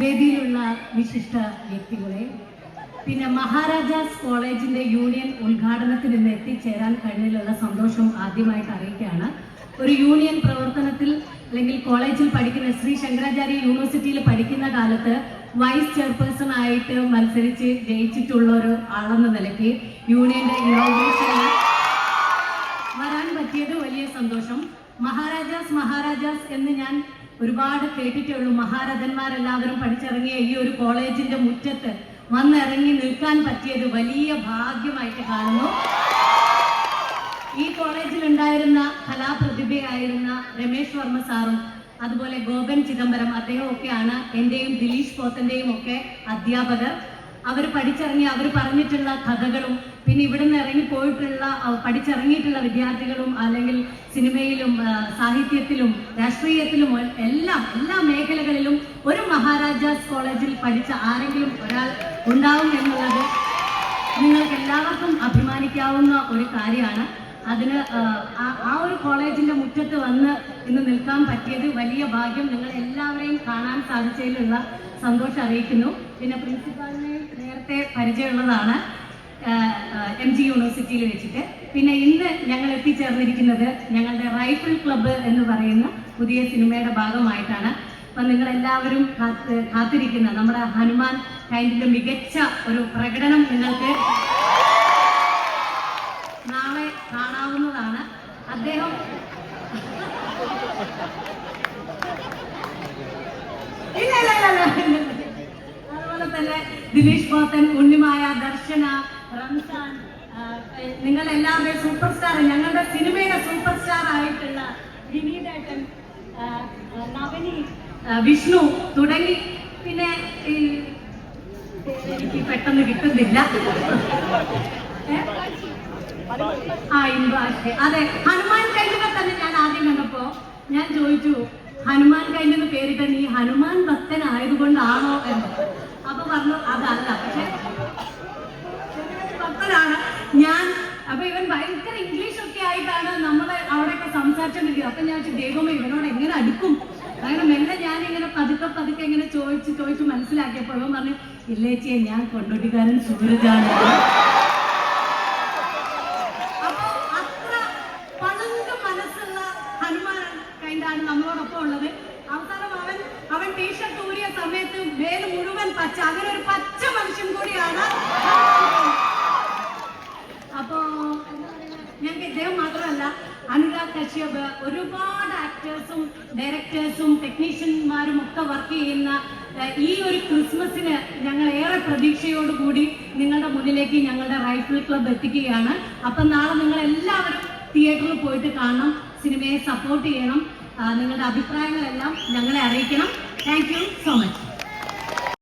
വേദിയിലുള്ള വിശിഷ്ട വ്യക്തികളെ പിന്നെ മഹാരാജാസ് കോളേജിന്റെ യൂണിയൻ ഉദ്ഘാടനത്തിൽ ഇന്ന് എത്തിച്ചേരാൻ കഴിഞ്ഞതിലുള്ള സന്തോഷം ആദ്യമായിട്ട് അറിയിക്കുകയാണ്. ഒരു യൂണിയൻ പ്രവർത്തനത്തിൽ അല്ലെങ്കിൽ കോളേജിൽ പഠിക്കുന്ന ശ്രീ ശങ്കരാചാര്യ യൂണിവേഴ്സിറ്റിയിൽ പഠിക്കുന്ന കാലത്ത് വൈസ് ചെയർപേഴ്സൺ ആയിട്ട് മത്സരിച്ച് ജയിച്ചിട്ടുള്ള ഒരു ആളെന്ന നിലയ്ക്ക് യൂണിയന്റെ ഇനോഗ്രേഷനിൽ വരാൻ പറ്റിയത് വലിയ സന്തോഷം. മഹാരാജാസ് മഹാരാജാസ് എന്ന് ഞാൻ ഒരുപാട് കേട്ടിട്ടേ ഉള്ളൂ മഹാരഥന്മാരെല്ലാവരും പഠിച്ചിറങ്ങിയ ഈ ഒരു കോളേജിന്റെ മുറ്റത്ത് വന്നിറങ്ങി നിൽക്കാൻ പറ്റിയത് വലിയ ഭാഗ്യമായിട്ട് കാണുന്നു. ഈ കോളേജിൽ ഉണ്ടായിരുന്ന കലാപ്രതിഭയായിരുന്ന രമേശ് വർമ്മ സാറും അതുപോലെ ഗോപൻ ചിദംബരം അദ്ദേഹം ഒക്കെയാണ് എന്റെയും ദിലീഷ് പോത്തന്റെയും ഒക്കെ അധ്യാപകർ. അവർ പഠിച്ചിറങ്ങി അവർ പറഞ്ഞിട്ടുള്ള കഥകളും പിന്നെ ഇവിടെ നിന്ന് ഇറങ്ങി പോയിട്ടുള്ള പഠിച്ചിറങ്ങിയിട്ടുള്ള വിദ്യാർത്ഥികളും അല്ലെങ്കിൽ സിനിമയിലും സാഹിത്യത്തിലും രാഷ്ട്രീയത്തിലും എല്ലാം എല്ലാ മേഖലകളിലും ഒരു മഹാരാജാസ് കോളേജിൽ പഠിച്ച ആരെങ്കിലും ഒരാൾ ഉണ്ടാവും എന്നുള്ളത് നിങ്ങൾക്ക് എല്ലാവർക്കും അഭിമാനിക്കാവുന്ന ഒരു കാര്യമാണ്. അതിന് ആ, കോളേജിന്റെ മുറ്റത്ത് വന്ന് ഇന്ന് നിൽക്കാൻ പറ്റിയത് വലിയ ഭാഗ്യം നിങ്ങൾ എല്ലാവരെയും കാണാൻ സാധിച്ചതിലുള്ള സന്തോഷം അറിയിക്കുന്നു. പിന്നെ പ്രിൻസിപ്പാളിനെ നേരത്തെ പരിചയമുള്ളതാണ് എം ജി യൂണിവേഴ്സിറ്റിയിൽ വെച്ചിട്ട്. പിന്നെ ഇന്ന് ഞങ്ങൾ എത്തിച്ചേർന്നിരിക്കുന്നത് ഞങ്ങളുടെ റൈഫിൾ ക്ലബ്ബ് എന്ന് പറയുന്ന പുതിയ സിനിമയുടെ ഭാഗമായിട്ടാണ്. അപ്പം നിങ്ങൾ എല്ലാവരും കാത്തിരിക്കുന്ന നമ്മുടെ ഹനുമാൻ കൈൻഡിന്റെ മികച്ച ഒരു പ്രകടനം നിങ്ങൾക്ക് തന്നെ പാത്തൻ ഉണ്ണിമായ ദർശന റംസാൻ നിങ്ങൾ എല്ലാവരുടെയും സൂപ്പർ സ്റ്റാർ ഞങ്ങളുടെ സിനിമയുടെ സൂപ്പർ സ്റ്റാർ ആയിട്ടുള്ള വിനീതേട്ടൻ നവനി വിഷ്ണു തുടങ്ങി. പിന്നെ എനിക്ക് പെട്ടെന്ന് കിട്ടുന്നില്ല? ആ ഇൻവാഷ് അതെ ഹനുമാൻ കൈലിനെ തന്നെ ഞാൻ ആദ്യം കണ്ടപ്പോ ഞാൻ ചോദിച്ചു ഹനുമാൻ കഴിഞ്ഞെന്ന് പേരിട്ട നീ ഹനുമാൻ ഭക്തൻ ആയതുകൊണ്ടാണോ എന്ന്. പറഞ്ഞു അതല്ല. പക്ഷെ ഭക്തനാണ് ഞാൻ അപ്പൊ ഇവൻ ഭയങ്കര ഇംഗ്ലീഷ് ഒക്കെ ആയിട്ടാണ് നമ്മൾ അവിടെയൊക്കെ സംസാരിച്ചോണ്ടിരിക്കുന്നത്. അപ്പൊ ഞാൻ ദൈവമേ ഇവനോട് എങ്ങനെ അടുക്കും? അങ്ങനെ മെല്ലെ ഞാൻ ഇങ്ങനെ പതുക്കെ പതുക്കെ ഇങ്ങനെ ചോദിച്ച് ചോദിച്ച് മനസ്സിലാക്കിയപ്പോൾ ഇവൻ പറഞ്ഞു ഇല്ലേച്ചിയെ ഞാൻ കൊണ്ടോട്ടിക്കാരൻ സൂരജാണ് അത്ര പളുങ്ക് മനസ്സുള്ള ഹനുമാൻ കൈണ്ടാണ് നമ്മളോടൊപ്പം ഉള്ളത്. പച്ച. അങ്ങനെ ഒരു പച്ച മനുഷ്യൻ കൂടിയാണ്. അപ്പോ ഞങ്ങൾക്ക് ഇദ്ദേഹം മാത്രമല്ല അനുരാഗ് കശ്യപ് ഒരുപാട് ആക്ടേഴ്സും ഡയറക്ടേഴ്സും ടെക്നീഷ്യന്മാരും ഒക്കെ വർക്ക് ചെയ്യുന്ന ഈ ഒരു ക്രിസ്മസിന് ഞങ്ങൾ ഏറെ പ്രതീക്ഷയോടുകൂടി നിങ്ങളുടെ മുന്നിലേക്ക് ഞങ്ങളുടെ റൈഫിൾ ക്ലബ് എത്തിക്കുകയാണ്. അപ്പം നാളെ നിങ്ങൾ എല്ലാവരും തിയേറ്ററിൽ പോയിട്ട് കാണണം സിനിമയെ സപ്പോർട്ട് ചെയ്യണം. നിങ്ങളുടെ അഭിപ്രായങ്ങളെല്ലാം ഞങ്ങളെ അറിയിക്കണം. Thank you so much